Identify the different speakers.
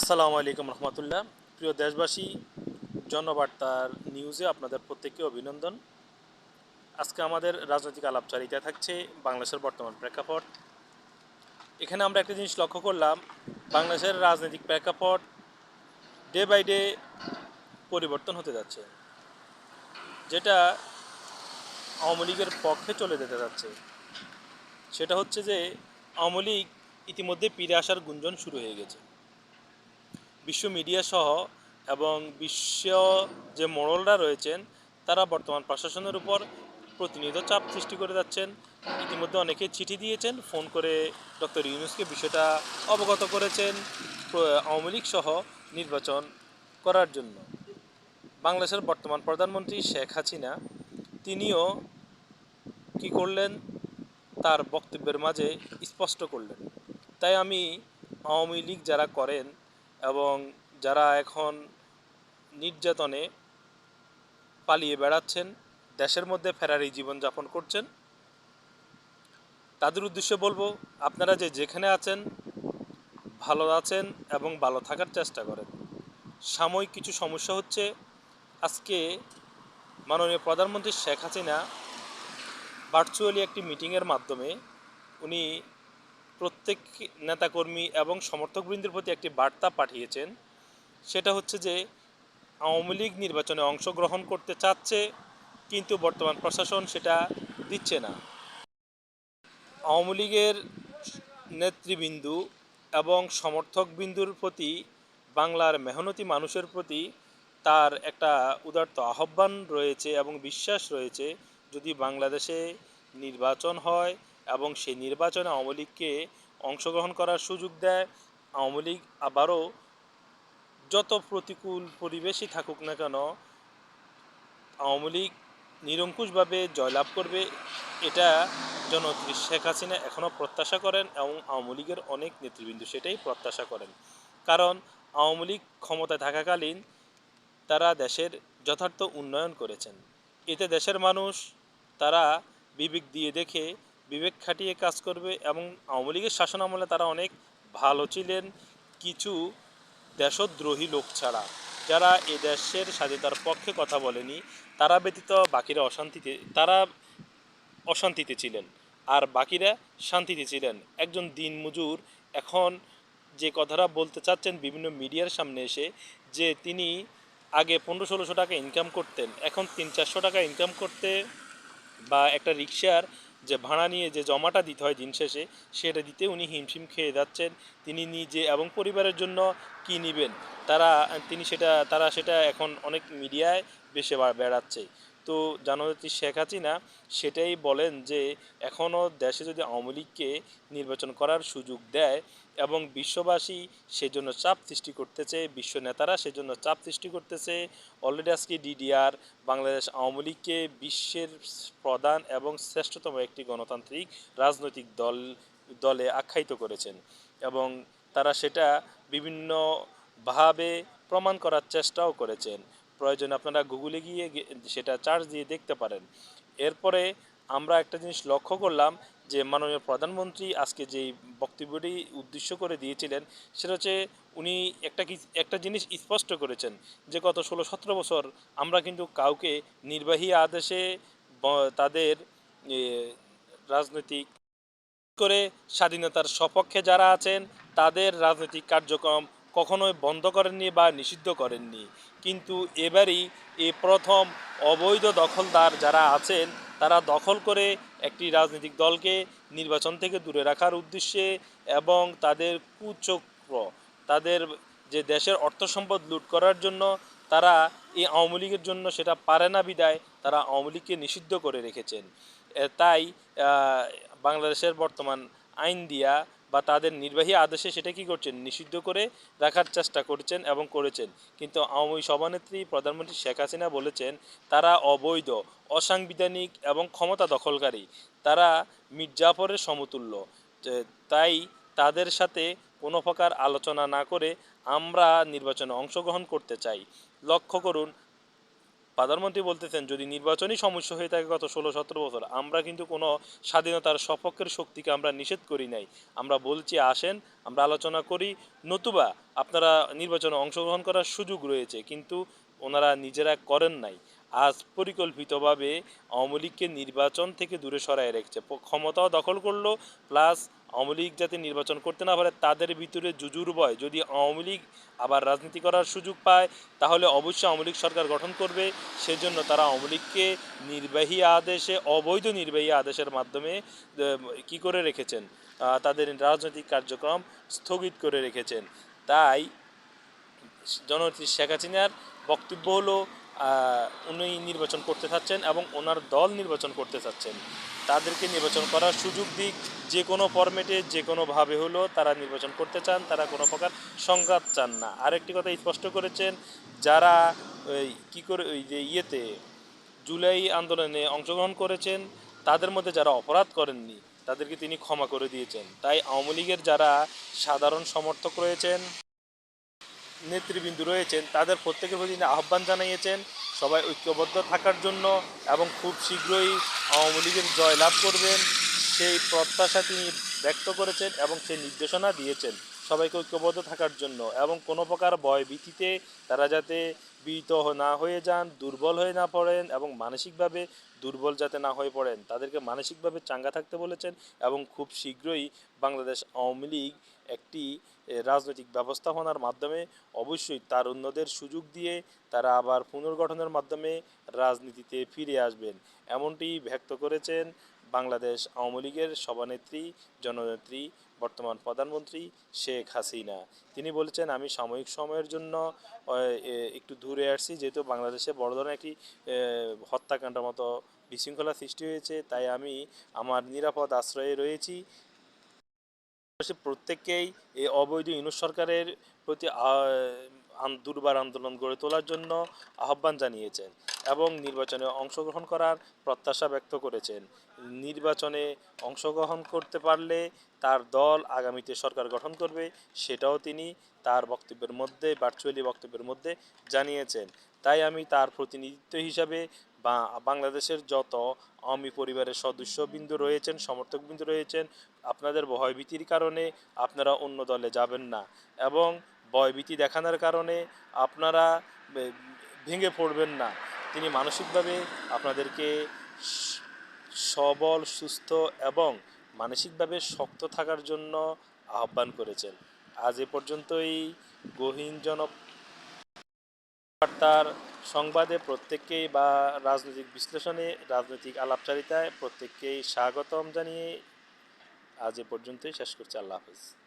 Speaker 1: আসসালামু আলাইকুম রহমতুল্লাহ প্রিয় দেশবাসী জনবার্তার নিউজে আপনাদের প্রত্যেককে অভিনন্দন আজকে আমাদের রাজনৈতিক আলাপচারিতা থাকছে বাংলাদেশের বর্তমান প্রেক্ষাপট এখানে আমরা একটা জিনিস লক্ষ্য করলাম বাংলাদেশের রাজনৈতিক প্রেক্ষাপট ডে বাই ডে পরিবর্তন হতে যাচ্ছে যেটা আওয়ামী লীগের পক্ষে চলে যেতে যাচ্ছে সেটা হচ্ছে যে আওয়ামী লীগ ইতিমধ্যে পিরে আসার গুঞ্জন শুরু হয়ে গেছে বিশ্ব মিডিয়া সহ এবং বিশ্ব যে মোড়লরা রয়েছেন তারা বর্তমান প্রশাসনের উপর প্রতিনিয়ত চাপ সৃষ্টি করে যাচ্ছেন ইতিমধ্যে অনেকে চিঠি দিয়েছেন ফোন করে ডক্টর ইউনুসকে বিষয়টা অবগত করেছেন আওয়ামী লীগ সহ নির্বাচন করার জন্য বাংলাদেশের বর্তমান প্রধানমন্ত্রী শেখ হাসিনা তিনিও কি করলেন তার বক্তব্যের মাঝে স্পষ্ট করলেন তাই আমি আওয়ামী লীগ যারা করেন এবং যারা এখন নির্যাতনে পালিয়ে বেড়াচ্ছেন দেশের মধ্যে ফেরার এই জীবনযাপন করছেন তাদের উদ্দেশ্যে বলবো আপনারা যে যেখানে আছেন ভালো আছেন এবং ভালো থাকার চেষ্টা করেন সাময়িক কিছু সমস্যা হচ্ছে আজকে মাননীয় প্রধানমন্ত্রী শেখ হাসিনা ভার্চুয়ালি একটি মিটিংয়ের মাধ্যমে উনি প্রত্যেক নেতাকর্মী এবং সমর্থকবৃন্দের প্রতি একটি বার্তা পাঠিয়েছেন সেটা হচ্ছে যে আওয়ামী লীগ নির্বাচনে অংশগ্রহণ করতে চাচ্ছে কিন্তু বর্তমান প্রশাসন সেটা দিচ্ছে না আওয়ামী লীগের নেতৃবৃন্দু এবং সমর্থকবৃন্দুর প্রতি বাংলার মেহনতি মানুষের প্রতি তার একটা উদার্ত আহ্বান রয়েছে এবং বিশ্বাস রয়েছে যদি বাংলাদেশে নির্বাচন হয় এবং সেই নির্বাচনে আওয়ামী লীগকে অংশগ্রহণ করার সুযোগ দেয় আওয়ামী লীগ আবারও যত প্রতিকূল পরিবেশই থাকুক না কেন আওয়ামী লীগ নিরঙ্কুশভাবে জয়লাভ করবে এটা জনত্রী শেখ হাসিনা এখনও প্রত্যাশা করেন এবং আওয়ামী লীগের অনেক নেতৃবৃন্দ সেটাই প্রত্যাশা করেন কারণ আওয়ামী লীগ ক্ষমতায় থাকাকালীন তারা দেশের যথার্থ উন্নয়ন করেছেন এতে দেশের মানুষ তারা বিবেক দিয়ে দেখে বিবেক খাটিয়ে কাজ করবে এবং আওয়ামী লীগের শাসন আমলে তারা অনেক ভালো ছিলেন কিছু দেশদ্রোহী লোক ছাড়া যারা এ দেশের স্বাধীনতার পক্ষে কথা বলেনি তারা ব্যতীত বাকিরা অশান্তিতে তারা অশান্তিতে ছিলেন আর বাকিরা শান্তিতে ছিলেন একজন দিনমজুর এখন যে কথাটা বলতে চাচ্ছেন বিভিন্ন মিডিয়ার সামনে এসে যে তিনি আগে পনেরো ষোলোশো টাকা ইনকাম করতেন এখন তিন চারশো টাকা ইনকাম করতে বা একটা রিক্সার যে ভাড়া নিয়ে যে জমাটা দিতে হয় দিন শেষে সেটা দিতে উনি হিমশিম খেয়ে যাচ্ছেন তিনি নিজে এবং পরিবারের জন্য কি নেবেন তারা তিনি সেটা তারা সেটা এখন অনেক মিডিয়ায় বেশি বেড়াচ্ছে তো জানুয়ারি শেখ হাসিনা সেটাই বলেন যে এখনও দেশে যদি আওয়ামী লীগকে নির্বাচন করার সুযোগ দেয় এবং বিশ্ববাসী সেজন্য চাপ সৃষ্টি করতেছে বিশ্ব নেতারা সেজন্য চাপ সৃষ্টি করতেছে অলরেডি আজকে ডিডিআর বাংলাদেশ আওয়ামী লীগকে বিশ্বের প্রধান এবং শ্রেষ্ঠতম একটি গণতান্ত্রিক রাজনৈতিক দল দলে আখ্যায়িত করেছেন এবং তারা সেটা বিভিন্নভাবে প্রমাণ করার চেষ্টাও করেছেন প্রয়োজন আপনারা গুগলে গিয়ে সেটা চার্জ দিয়ে দেখতে পারেন এরপরে আমরা একটা জিনিস লক্ষ্য করলাম যে মাননীয় প্রধানমন্ত্রী আজকে যেই বক্তব্যটি উদ্দেশ্য করে দিয়েছিলেন সেটা হচ্ছে উনি একটা একটা জিনিস স্পষ্ট করেছেন যে গত ষোলো সতেরো বছর আমরা কিন্তু কাউকে নির্বাহী আদেশে তাদের রাজনৈতিক করে স্বাধীনতার সপক্ষে যারা আছেন তাদের রাজনৈতিক কার্যক্রম কখনোই বন্ধ করেননি বা নিষিদ্ধ করেননি কিন্তু এবারই এ প্রথম অবৈধ দখলদার যারা আছেন তারা দখল করে একটি রাজনৈতিক দলকে নির্বাচন থেকে দূরে রাখার উদ্দেশ্যে এবং তাদের কুচক্র তাদের যে দেশের অর্থ সম্পদ লুট করার জন্য তারা এই আওয়ামী লীগের জন্য সেটা পারে না বিদায় তারা আওয়ামী লীগকে নিষিদ্ধ করে রেখেছেন তাই বাংলাদেশের বর্তমান আইন দিয়া বা তাদের নির্বাহী আদেশে সেটা কি করছেন নিষিদ্ধ করে রাখার চেষ্টা করছেন এবং করেছেন কিন্তু আওয়ামী সভানেত্রী প্রধানমন্ত্রী শেখ হাসিনা বলেছেন তারা অবৈধ অসাংবিধানিক এবং ক্ষমতা দখলকারী তারা মির্জাফরের সমতুল্য তাই তাদের সাথে কোনো প্রকার আলোচনা না করে আমরা নির্বাচনে অংশগ্রহণ করতে চাই লক্ষ্য করুন প্রধানমন্ত্রী বলতেছেন যদি নির্বাচনই সমস্যা হয়ে থাকে গত ষোলো সতেরো বছর আমরা কিন্তু কোনো স্বাধীনতার সপক্ষের শক্তিকে আমরা নিষেধ করি নাই আমরা বলছি আসেন আমরা আলোচনা করি নতুবা আপনারা নির্বাচনে অংশগ্রহণ করার সুযোগ রয়েছে কিন্তু ওনারা নিজেরা করেন নাই আজ পরিকল্পিতভাবে আওয়ামী লীগকে নির্বাচন থেকে দূরে সরায় রেখেছে ক্ষমতাও দখল করলো প্লাস আওয়ামী লীগ যাতে নির্বাচন করতে না পারে তাদের ভিতরে জুজুর বয় যদি আওয়ামী লীগ আবার রাজনীতি করার সুযোগ পায় তাহলে অবশ্যই আওয়ামী লীগ সরকার গঠন করবে সেজন্য তারা আওয়ামী লীগকে নির্বাহী আদেশে অবৈধ নির্বাহী আদেশের মাধ্যমে কি করে রেখেছেন তাদের রাজনৈতিক কার্যক্রম স্থগিত করে রেখেছেন তাই জননেত্রী শেখ হাসিনার বক্তব্য হলো উনি নির্বাচন করতে চাচ্ছেন এবং ওনার দল নির্বাচন করতে চাচ্ছেন তাদেরকে নির্বাচন করার সুযোগ দিক যে কোনো ফর্মেটে যে কোনোভাবে হলো তারা নির্বাচন করতে চান তারা কোনো প্রকার সংঘাত চান না আরেকটি কথা স্পষ্ট করেছেন যারা ওই কী করে ওই যে ইয়েতে জুলাই আন্দোলনে অংশগ্রহণ করেছেন তাদের মধ্যে যারা অপরাধ করেননি তাদেরকে তিনি ক্ষমা করে দিয়েছেন তাই আওয়ামী লীগের যারা সাধারণ সমর্থক রয়েছেন নেতৃবৃন্দ রয়েছেন তাদের প্রত্যেকের প্রতি আহ্বান জানিয়েছেন সবাই ঐক্যবদ্ধ থাকার জন্য এবং খুব শীঘ্রই আওয়ামী লীগের জয় লাভ করবেন সেই প্রত্যাশা তিনি ব্যক্ত করেছেন এবং সেই নির্দেশনা দিয়েছেন সবাইকে ঐক্যবদ্ধ থাকার জন্য এবং কোনো প্রকার ভয় ভীতিতে তারা যাতে বিহিত না হয়ে যান দুর্বল হয়ে না পড়েন এবং মানসিকভাবে দুর্বল যাতে না হয়ে পড়েন তাদেরকে মানসিকভাবে চাঙ্গা থাকতে বলেছেন এবং খুব শীঘ্রই বাংলাদেশ আওয়ামী লীগ একটি রাজনৈতিক ব্যবস্থাপনার মাধ্যমে অবশ্যই তার অন্যদের সুযোগ দিয়ে তারা আবার পুনর্গঠনের মাধ্যমে রাজনীতিতে ফিরে আসবেন এমনটি ব্যক্ত করেছেন বাংলাদেশ আওয়ামী লীগের সভানেত্রী জননেত্রী বর্তমান প্রধানমন্ত্রী শেখ হাসিনা তিনি বলেছেন আমি সাময়িক সময়ের জন্য একটু দূরে আসছি যেহেতু বাংলাদেশে বড় ধরনের একটি হত্যাকাণ্ডের মতো বিশৃঙ্খলা সৃষ্টি হয়েছে তাই আমি আমার নিরাপদ আশ্রয়ে রয়েছি প্রত্যেককেই এই অবৈধ ইনু সরকারের প্রতি দুর্বার আন্দোলন গড়ে তোলার জন্য আহ্বান জানিয়েছেন এবং নির্বাচনে অংশগ্রহণ করার প্রত্যাশা ব্যক্ত করেছেন নির্বাচনে অংশগ্রহণ করতে পারলে তার দল আগামীতে সরকার গঠন করবে সেটাও তিনি তার বক্তব্যের মধ্যে ভার্চুয়ালি বক্তব্যের মধ্যে জানিয়েছেন তাই আমি তার প্রতিনিধিত্ব হিসাবে বা বাংলাদেশের যত আওয়ামী পরিবারের সদস্যবিন্দু রয়েছেন সমর্থকবিন্দু রয়েছেন আপনাদের ভয়ভীতির কারণে আপনারা অন্য দলে যাবেন না এবং ভয়ভীতি দেখানোর কারণে আপনারা ভেঙে পড়বেন না তিনি মানসিকভাবে আপনাদেরকে সবল সুস্থ এবং মানসিকভাবে শক্ত থাকার জন্য আহ্বান করেছেন আজ এ পর্যন্তই গহীন জনবার্তার সংবাদে প্রত্যেককেই বা রাজনৈতিক বিশ্লেষণে রাজনৈতিক আলাপচারিতায় প্রত্যেককেই স্বাগতম জানিয়ে আজ এ পর্যন্তই শেষ করছি আল্লাহ হাফিজ